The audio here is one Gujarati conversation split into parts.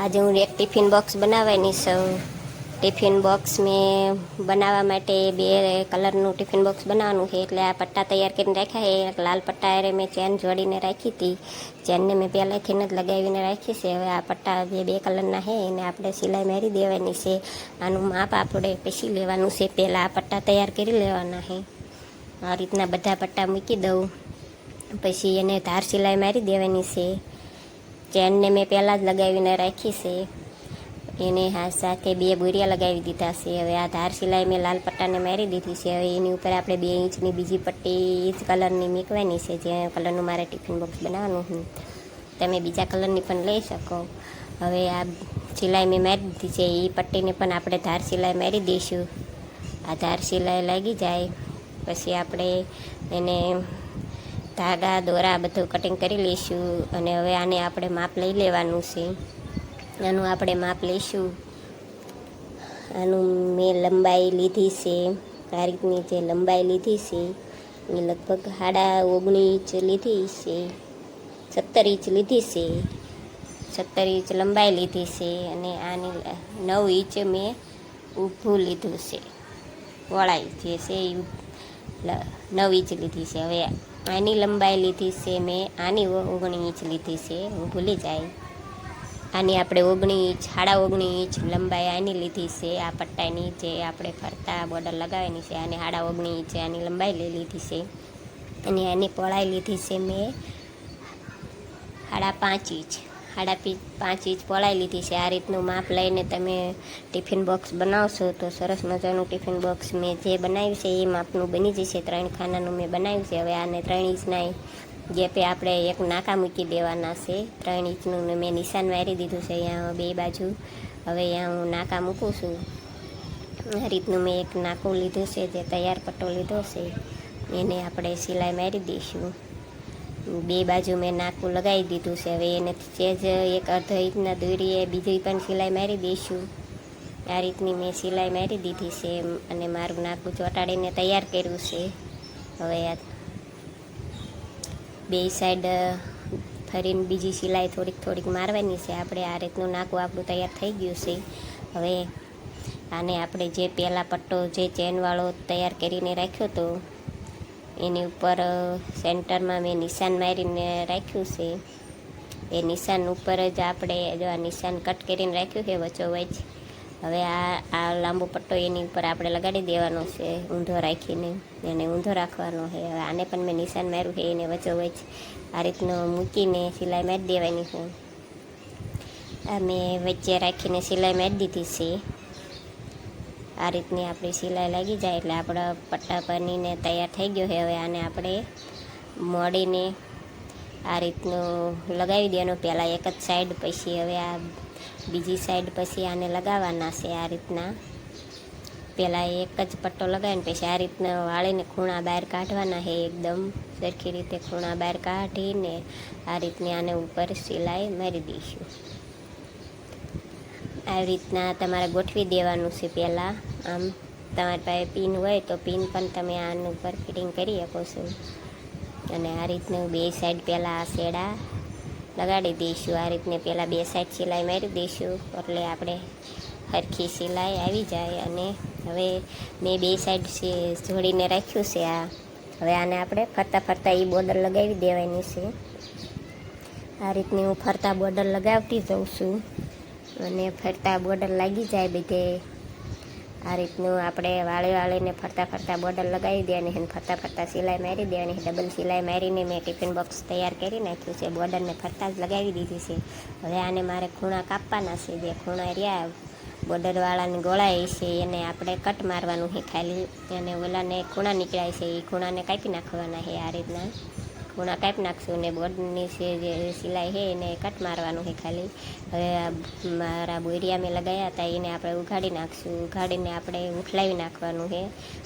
આજે હું એક ટિફિન બોક્સ બનાવવાની છું. ટિફિન બોક્સ મેં બનાવવા માટે બે કલરનું ટિફિન બોક્સ બનાવવાનું છે. એટલે આ પટ્ટા તૈયાર કરીને રાખ્યા છે. એક લાલ પટ્ટા હારે મેં ચેન જોડીને રાખી હતી. ચેનને મેં પહેલાંથી જ લગાવીને રાખી છે. હવે આ પટ્ટા જે બે કલરના છે એને આપણે સિલાઈ મારી દેવાની છે. આનું માપ આપણે પછી લેવાનું છે. પહેલાં આ પટ્ટા તૈયાર કરી લેવાના છે. આ રીતના બધા પટ્ટા મૂકી દઉં. પછી એને ધાર સિલાઈ મારી દેવાની છે. ચેનને મેં પહેલાં જ લગાવીને રાખી છે. એને હા સાથે બે બોરિયા લગાવી દીધા છે. હવે આ ધાર સિલાઈ મેં લાલ પટ્ટાને મારી દીધી છે. હવે એની ઉપર આપણે બે ઇંચની બીજી પટ્ટી એ જ કલરની મૂકવાની છે. જે કલરનું મારે ટિફિન બોક્સ બનાવવાનું હું તમે બીજા કલરની પણ લઈ શકો. હવે આ સિલાઈ મેં મારી દીધી છે. એ પટ્ટીને પણ આપણે ધાર સિલાઈ મારી દઈશું. આ ધાર સિલાઈ લાગી જાય. પછી આપણે એને ધાગા, દોરા બધું કટિંગ કરી લઈશું અને હવે આને આપણે માપ લઈ લેવાનું છે. આનું આપણે માપ લઈશું. આનું મેં લંબાઈ લીધી છે. આ રીતની જે લંબાઈ લીધી છે, એ લગભગ સાડા ઓગણી ઇંચ લીધી છે, સત્તર ઇંચ લીધી છે, સત્તર ઇંચ લંબાઈ લીધી છે અને આની નવ ઇંચ મેં ઊભું લીધું છે. વળાઈ જે છે એ નવ ઇંચ લીધી છે. હવે આની લંબાઈ લીધી છે, મેં આની ઓગણી ઇંચ લીધી છે, હું ભૂલી જાય. આની આપણે ઓગણી ઇંચ, સાડા ઓગણી ઇંચ લંબાઈ આની લીધી છે, આ પટ્ટાની જે આપણે ફરતા બોર્ડર લગાવેલી છે, આની સાડા ઓગણી ઇંચ આની લંબાઈ લઈ લીધી છે. અને આની પહોળાઈ લીધી છે, મેં સાડા પાંચ ઇંચ. સાડા પાંચ ઇંચ પોળાઈ લીધી છે. આ રીતનું માપ લઈને તમે ટિફિન બોક્સ બનાવશો તો સરસ મજાનું ટિફિન બોક્સ મેં જે બનાવ્યું છે એ માપનું બની જશે. ત્રણ ખાનાનું મેં બનાવ્યું છે. હવે આને ત્રણ ઇંચના ગેપે આપણે એક નાકા મૂકી દેવાના છે. ત્રણ ઇંચનું મેં નિશાન મારી દીધું છે અહીંયા બે બાજુ. હવે અહીંયા હું નાકા મૂકું છું. આ રીતનું મેં એક નાકું લીધું છે, જે તૈયાર પટ્ટો લીધો છે. એને આપણે સિલાઈ મારી દઈશું. બે બાજુ મેં નાકું લગાવી દીધું છે. હવે એને સેજ એક અર્ધ ઇંચના દોરીએ, બીજી પણ સિલાઈ મારી દઈશું. આ રીતની મેં સિલાઈ મારી દીધી છે અને મારું નાકું ચોંટાડીને તૈયાર કર્યું છે. હવે આ બે સાઈડ ફરીને બીજી સિલાઈ થોડીક થોડીક મારવાની છે. આપણે આ રીતનું નાકું આપણું તૈયાર થઈ ગયું છે. હવે આને આપણે જે પહેલાં પટ્ટો, જે ચેનવાળો તૈયાર કરીને રાખ્યો હતો એની ઉપર સેન્ટરમાં મેં નિશાન મારીને રાખ્યું છે. એ નિશાન ઉપર જ આપણે જો આ નિશાન કટ કરીને રાખ્યું છે વચ્ચોવચ હવે આ આ લાંબો પટ્ટો એની ઉપર આપણે લગાડી દેવાનો છે, ઊંધો રાખીને, એને ઊંધો રાખવાનો છે. હવે આને પણ મેં નિશાન માર્યું છે એને વચ્ચોવચ આ રીતનું મૂકીને સિલાઈ મારી દેવાની છે. મેં વચ્ચે રાખીને સિલાઈ મારી દીધી છે. આ રીતની આપણી સિલાઈ લાગી જાય એટલે આપણા પટ્ટા બનીને તૈયાર થઈ ગયો છે. હવે આને આપણે મોડીને આ રીતનું લગાવી દેવાનું. પહેલાં એક જ સાઈડ પછી હવે આ બીજી સાઈડ પછી આને લગાવવાના છે આ રીતના. પહેલાં એક જ પટ્ટો લગાવીને પછી આ રીતના વાળીને ખૂણા બહાર કાઢવાના છે એકદમ. સરખી રીતે ખૂણા બહાર કાઢીને આ રીતની આને ઉપર સિલાઈ મારી દઈશું. આવી રીતના તમારે ગોઠવી દેવાનું છે પહેલાં. આમ, તમારી પાસે પિન હોય તો પિન પણ તમે આનું ઉપર ફિટિંગ કરી શકો છો. અને આ રીતનું બે સાઈડ પહેલાં આ શેડા લગાડી દઈશું. આ રીતને પહેલાં બે સાઈડ સિલાઈ મારી દઈશું. એટલે આપણે સરખી સિલાઈ આવી જાય. અને હવે મેં બે સાઈડ જોડીને રાખ્યું છે આ. હવે આને આપણે ફરતા ફરતા એ બોર્ડર લગાવી દેવાની છે. આ રીતની હું ફરતા બોર્ડર લગાવતી જઉં છું. અને ફરતા બોર્ડર લાગી જાય બધે. આ રીતનું આપણે વાળી વાળીને ફરતા ફરતા બોર્ડર લગાવી દેવાની અને ફરતા ફરતા સિલાઈ મારી દેવાની ડબલ સિલાઈ મારીને મેં ટિફિન બોક્સ તૈયાર કરી નાખ્યું છે. બોર્ડરને ફરતા જ લગાવી દીધી છે. હવે આને મારે ખૂણા કાપવાના છે. જે ખૂણા રહ્યા બોર્ડરવાળાની ગોળાઈ છે, એને આપણે કટ મારવાનું છે. ખાલી અને ઓલાને ખૂણા નીકળાય છે. એ ખૂણાને કાપી નાખવાના છે આ રીતના. ખૂણા કાપી નાખશું ને બોર્ડની છે જે સિલાઈ છે એને કટ મારવાનું છે ખાલી. હવે મારા બોરિયા મેં લગાવ્યા હતા, એને આપણે ઉઘાડી નાખશું. ઉઘાડીને આપણે ઉઠલાવી નાખવાનું છે.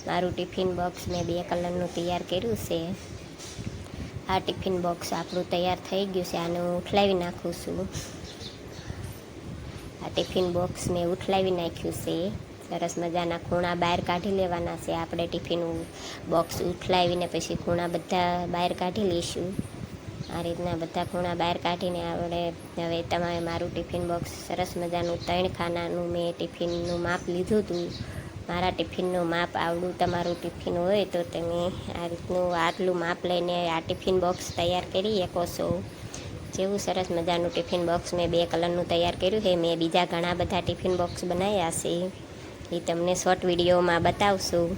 મારું ટિફિન બોક્સ મેં બે કલરનું તૈયાર કર્યું છે. આ ટિફિન બોક્સ આપણું તૈયાર થઈ ગયું છે, આને હું ઉઠલાવી નાખું છું. આ ટિફિન બોક્સ મેં ઉઠલાવી નાખ્યું છે. સરસ મજાના ખૂણા બહાર કાઢી લેવાના છે. આપણે ટિફિનનું બોક્સ ઉઠલાવીને પછી ખૂણા બધા બહાર કાઢી લઈશું. આ રીતના બધા ખૂણા બહાર કાઢીને આપણે હવે તમારે મારું ટિફિન બોક્સ સરસ મજાનું ત્રણ ખાનાનું મેં ટિફિનનું માપ લીધું હતું. મારા ટિફિનનું માપ આવડું તમારું ટિફિન હોય તો તમે આ રીતનું આટલું માપ લઈને આ ટિફિન બોક્સ તૈયાર કરી શકો છો. જેવું સરસ મજાનું ટિફિન બોક્સ મેં બે કલરનું તૈયાર કર્યું છે. મેં બીજા ઘણા બધા ટિફિન બોક્સ બનાવ્યા છે. એ તમને શોર્ટ વિડીયોમાં બતાવશું.